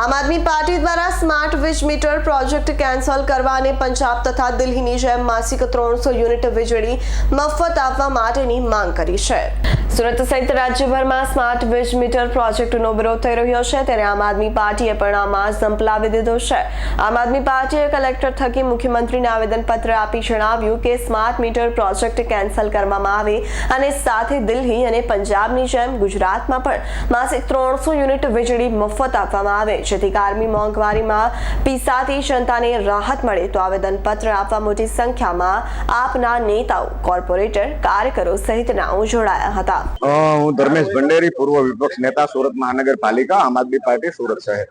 આમ આદમી પાર્ટી દ્વારા સ્માર્ટ વીજ મીટર પ્રોજેક્ટ કેન્સલ કરવા અને પંજાબ તથા દિલ્હીની જેમ માસિક ત્રણસો યુનિટ વીજળી મફત આપવા માટેની માંગ કરી છે. સુરત સહિત રાજ્યભરમાં સ્માર્ટ વીજ મીટર પ્રોજેક્ટનો વિરોધ થઈ રહ્યો છે. ત્યારે આમ આદમી પાર્ટીએ પણ આમાં ઝંપલાવી દીધો છે. આમ આદમી પાર્ટીએ કલેક્ટર થકી મુખ્યમંત્રીને આવેદનપત્ર આપી જણાવ્યું કે સ્માર્ટ મીટર પ્રોજેક્ટ કેન્સલ કરવામાં આવે અને સાથે દિલ્હી અને પંજાબની જેમ ગુજરાતમાં પણ માસિક ત્રણસો યુનિટ વીજળી મફત આપવામાં આવે. જેથી કારમી મોંઘવારીમાં પીસાતી જનતાને રાહત મળે તો આવેદનપત્ર આપવા મોટી સંખ્યામાં આપના નેતાઓ, કોર્પોરેટર, કાર્યકરો સહિતનાઓ જોડાયા હતા. હું ધર્મેશ ભંડેરી, પૂર્વ વિપક્ષ નેતા, સુરત મહાનગરપાલિકા, આમ આદમી પાર્ટી સુરત શહેર.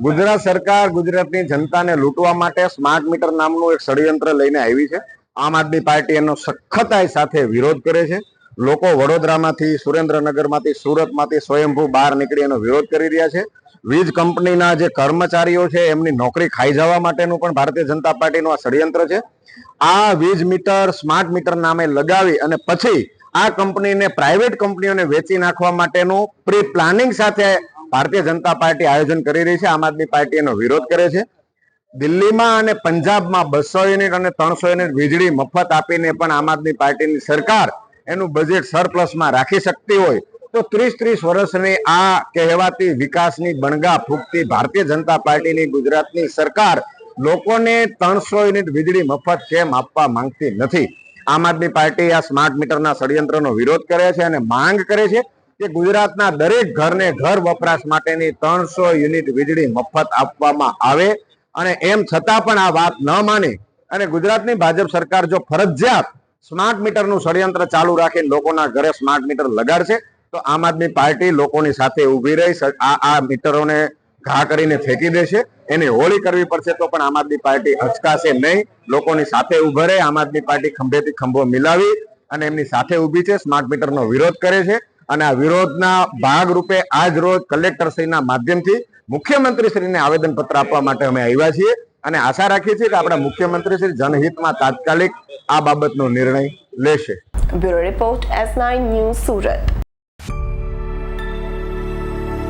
ગુજરાત સરકાર ગુજરાતની જનતાને લૂંટવા માટે સ્માર્ટ મીટર નામનું એક ષડયંત્ર લઈને આવી છે. આમ આદમી પાર્ટી એનો સખતાઈ સાથે વિરોધ કરે છે. લોકો વડોદરામાંથી, સુરેન્દ્રનગરમાંથી, સુરતમાંથી સ્વયંભૂ બહાર નીકળી એનો વિરોધ કરી રહ્યા છે. વીજ કંપનીના જે કર્મચારીઓ છે, એમની નોકરી ખાઈ જવા માટેનું પણ ભારતીય જનતા પાર્ટીનું આ ષડયંત્ર છે. આ વીજ મીટર, સ્માર્ટ મીટર નામે લગાવી અને પછી આ કંપનીને પ્રાઇવેટ કંપનીઓને વેચી નાખવા માટેનું પ્રી પ્લાનિંગ સાથે ભારતીય જનતા પાર્ટી આયોજન કરી રહી છે. આમ આદમી પાર્ટી એનો વિરોધ કરે છે. દિલ્હીમાં અને પંજાબમાં બસો યુનિટ અને ત્રણસો યુનિટ વીજળી મફત આપીને પણ આમ આદમી પાર્ટીની સરકાર એનું બજેટ સરપ્લસમાં રાખી શકતી હોય તો ત્રીસ ત્રીસ વર્ષની આ કહેવાતી વિકાસની બણગા ફૂંકતી ભારતીય જનતા પાર્ટીની ગુજરાતની સરકાર લોકોને ત્રણસો યુનિટ વીજળી મફત કેમ આપવા માંગતી નથી? આમ આદમી પાર્ટી આ સ્માર્ટ મીટરના ષડયંત્રનો વિરોધ કરે છે અને માંગ કરે છે કે ગુજરાતના દરેક ઘરને ઘર વપરાશ માટેની ત્રણસો યુનિટ વીજળી મફત આપવામાં આવે. અને એમ છતાં પણ આ વાત ન માને અને ગુજરાતની ભાજપ સરકાર જો ફરજિયાત સ્માર્ટ મીટરનું ષડયંત્ર ચાલુ રાખીને લોકોના ઘરે સ્માર્ટ મીટર લગાડશે, તો આમ આદમી પાર્ટી લોકોની સાથે ઊભી રહી આ આ મીટરોને ઘા કરીને ફેંકી દેશે. એને હોળી કરવી પડશે તો પણ આમ આદમી પાર્ટી હચકાશે નહીં. લોકોની સાથે ઉભરે રહે, આમ આદમી પાર્ટી ખંભેથી ખંભો મિલાવી અને એમની સાથે ઊભી છે. સ્માર્ટ મીટરનો વિરોધ કરે છે. અને આ વિરોધના ભાગરૂપે આજ રોજ કલેક્ટરશ્રીના માધ્યમથી મુખ્યમંત્રીશ્રીને આવેદનપત્ર આપવા માટે અમે આવ્યા છીએ. અને આશા રાખીએ છીએ કે આપણા મુખ્યમંત્રીશ્રી જનહિતમાં તાત્કાલિક આ બાબતનો નિર્ણય લેશે. Bureau report S nine news Surat.